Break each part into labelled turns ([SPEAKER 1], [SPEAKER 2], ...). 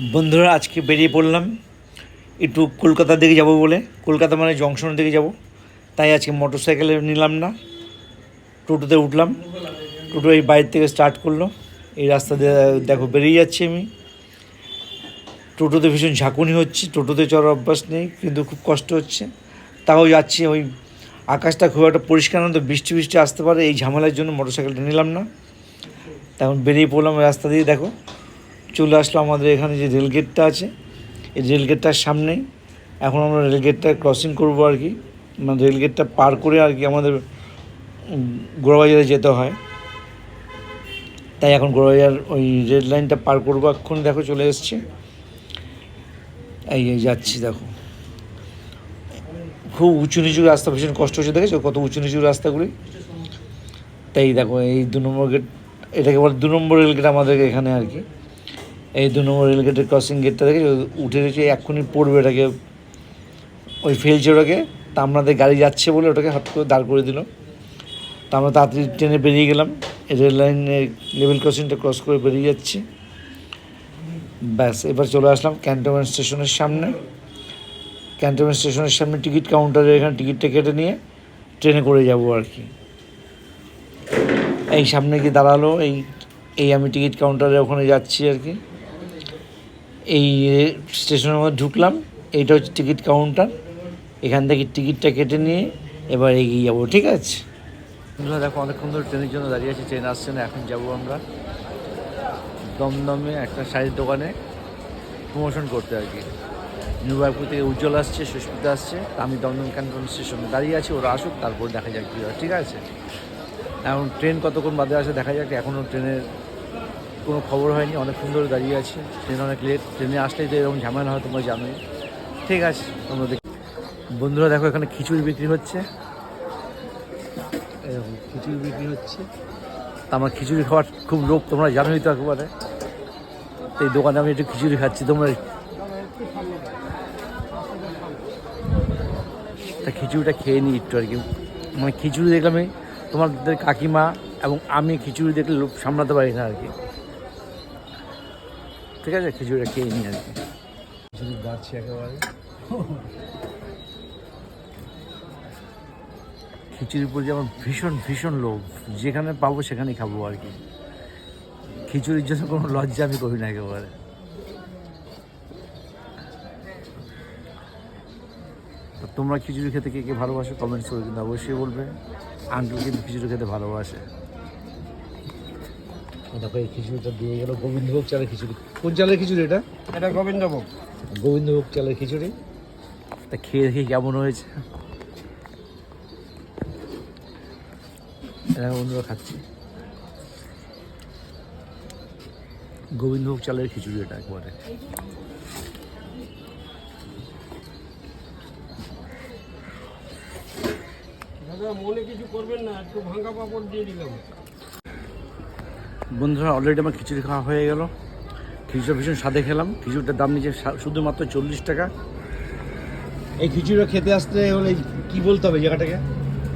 [SPEAKER 1] বন্ধুরা, আজকে বেরিয়ে পড়লাম। একটু কলকাতার দিকে যাব বলে। কলকাতা মানে জংশনের দিকে যাব। তাই আজকে মোটর সাইকেলে নিলাম না। টোটোতে উঠলাম। টোটো এই বাইরে থেকে স্টার্ট করল। এই রাস্তা দিয়ে দেখো বেরিয়ে যাচ্ছি আমি। টোটোতে ভীষণ ঝাঁকুনি হচ্ছে। টোটোতে চড়ার অভ্যাস নেই, কিন্তু খুব কষ্ট হচ্ছে। তাও যাচ্ছি ওই আকাশটা খুব একটা পরিষ্কার না, তো বৃষ্টি বৃষ্টি আসতে পারে। এই ঝামেলার জন্য মোটর সাইকেলটা নিলাম না। তখন বেরিয়ে পড়লাম রাস্তা দিয়ে, দেখো। চলে আসলো আমাদের এখানে যে রেলগেটটা আছে। এই রেলগেটটার সামনেই এখন আমরা রেলগেটটা ক্রসিং করব আর কি। মানে রেলগেটটা পার করে আর কি আমাদের গোড়াবাজারে যেতে হয়। তাই এখন গোড়াবাজার ওই রেড লাইনটা পার করব এখন দেখো চলে এসছে। এই যাচ্ছি, দেখো। খুব উঁচু নিচু রাস্তা, ভীষণ কষ্ট হচ্ছে, দেখেছ? কত উঁচু নিচু রাস্তাগুলি। তাই দেখো, এই দু নম্বর গেট এটাকে বলে দু নম্বর রেলগেট আমাদের এখানে আর কি। এই দু নম্বর রেলগেটের ক্রসিং গেটটা দেখে উঠে রয়েছে এক্ষুনি পড়বে ওটাকে ওই ফেলছে ওটাকে। তা আমাদের গাড়ি যাচ্ছে বলে ওটাকে হাত করে দাঁড় করে দিল। তা আমরা তাড়াতাড়ি ট্রেনে বেরিয়ে গেলাম। রেল লাইনে লেভেল ক্রসিংটা ক্রস করে বেরিয়ে যাচ্ছি। ব্যাস, এবার চলে আসলাম ক্যান্টনমেন্ট স্টেশনের সামনে। ক্যান্টনমেন্ট স্টেশনের সামনে টিকিট কাউন্টারে এখানে টিকিটটা কেটে নিয়ে ট্রেনে করে যাব আর কি। এই সামনে গিয়ে দাঁড়াল, এই এই আমি টিকিট কাউন্টারে ওখানে যাচ্ছি আর কি। এই স্টেশনের মধ্যে ঢুকলাম। এইটা হচ্ছে টিকিট কাউন্টার। এখান থেকে টিকিটটা কেটে নিয়ে এবার এগিয়ে যাব, ঠিক আছে? দেখো, অনেকক্ষণ ধরে ট্রেনের জন্য দাঁড়িয়ে আছি, ট্রেন আসছে না, এখন যাব আমরা দমদমে একটা শাড়ির দোকানে প্রমোশন করতে আর কি। নিউ বারপুর থেকে উজ্জ্বল আসছে, সুস্মিতা আসছে, আমি দমদম ক্যান্টন স্টেশনে দাঁড়িয়ে আছি, ওরা আসুক, তারপর দেখা যাক কী ঠিক আছে? এখন ট্রেন কতক্ষণ বাদে আসে দেখা যাক, এখনও ট্রেনের কোনো খবর হয়নি অনেকক্ষণ ধরে দাঁড়িয়ে আছি। ট্রেন অনেক লেট ট্রেনে আসলেই তো এরকম ঝামেলা হয় তোমরা জানোই। ঠিক আছে, তোমরা দেখ। বন্ধুরা দেখো এখানে খিচুড়ি বিক্রি হচ্ছে। এরকম খিচুড়ি বিক্রি হচ্ছে। আমার খিচুড়ি খাওয়ার খুব লোভ তোমরা জানোই তো একেবারে। তো এই দোকানে আমি একটু খিচুড়ি খাচ্ছি, তোমরা তা খিচুড়িটা খেয়ে নিই একটু আর কি। মানে খিচুড়ি দেখলাম তোমাদের কাকিমা এবং আমি খিচুড়ি দেখলে সামলাতে পারি না আর কি। ঠিক আছে খিচুড়িটা খেয়ে নিই আর কি। খিচুড়ি বাড়ছে একেবারে। খিচুড়ির উপর যে আমার ভীষণ ভীষণ লোভ। যেখানে পাবো সেখানেই খাব আর কি। খিচুড়ির জন্য কোনো লজ্জা আমি করি না একেবারে। তো তোমরা খিচুড়ি খেতে কে কে ভালোবাসো কমেন্টস করে কিন্তু অবশ্যই বলবে। আঙ্কেল কিন্তু খিচুড়ি খেতে ভালোবাসে। দেখো এই খিচুড়িটা দিয়ে গেল গোবিন্দভোগ চালের খিচুড়ি। কোন চালের খিচুড়ি এটা?
[SPEAKER 2] এটা গোবিন্দভোগ।
[SPEAKER 1] গোবিন্দভোগ চালের খিচুড়ি। তা খেয়ে দেখি কেমন হয়েছে। এটা বন্ধুরা খাচ্ছি। গোবিন্দভোগ চালের খিচুড়ি এটা একবারে।
[SPEAKER 2] দাদা মনে কিছু করবেন না একটু ভাঙ্গা পাপড় দিয়ে দিলাম।
[SPEAKER 1] বন্ধুরা অলরেডি আমার খিচুড়ি খাওয়া হয়ে গেল। খিচুড়ি ভীষণ স্বাদে খেলাম। খিচুড়িটার দাম নিচে শুধুমাত্র চল্লিশ টাকা। এই খিচুড়িটা খেতে আসতে হলে কি বলতে হবে জায়গাটাকে?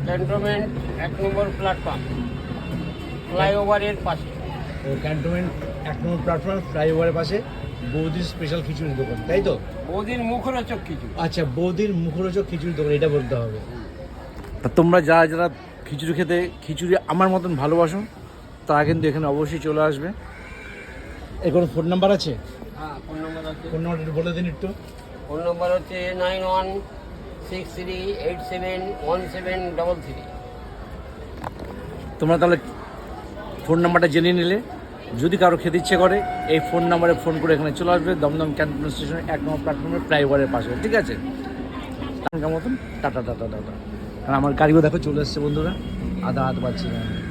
[SPEAKER 2] ক্যান্টনমেন্ট এক নম্বর প্ল্যাটফর্ম ফ্লাইওভারের পাশে।
[SPEAKER 1] ক্যান্টনমেন্ট এক নম্বর প্ল্যাটফর্ম ফ্লাইওভারের পাশে বৌদির স্পেশাল খিচুড়ির দোকান তাই তো?
[SPEAKER 2] বহুদিন মুখরোচক কিছু
[SPEAKER 1] আচ্ছা বৌদির মুখরোচক খিচুড়ির দোকান এটা বলতে হবে। তা তোমরা যারা যারা খিচুড়ি খেতে খিচুড়ি আমার মতন ভালোবাসো তারা কিন্তু এখানে অবশ্যই চলে আসবে। এর কোনো ফোন নাম্বার আছে?
[SPEAKER 2] হ্যাঁ ফোন নম্বর আছে।
[SPEAKER 1] ফোন নাম্বারটা বলে দিন একটু।
[SPEAKER 2] ফোন নম্বর হচ্ছে nine one six three eight seven one seven double three
[SPEAKER 1] তোমরা তাহলে ফোন নাম্বারটা জেনে নিলে। যদি কারও খেতে ইচ্ছে করে এই ফোন নাম্বারে ফোন করে এখানে চলে আসবে। দমদম ক্যান্টন স্টেশনে এক নম্বর প্ল্যাটফর্মের ফ্লাইওভারের পাশে। ঠিক আছে? মতন টাটা টাটা টাটা। কারণ আমার গাড়িও দেখো চলে এসছে বন্ধুরা। আধা হাত পাচ্ছি না আমি।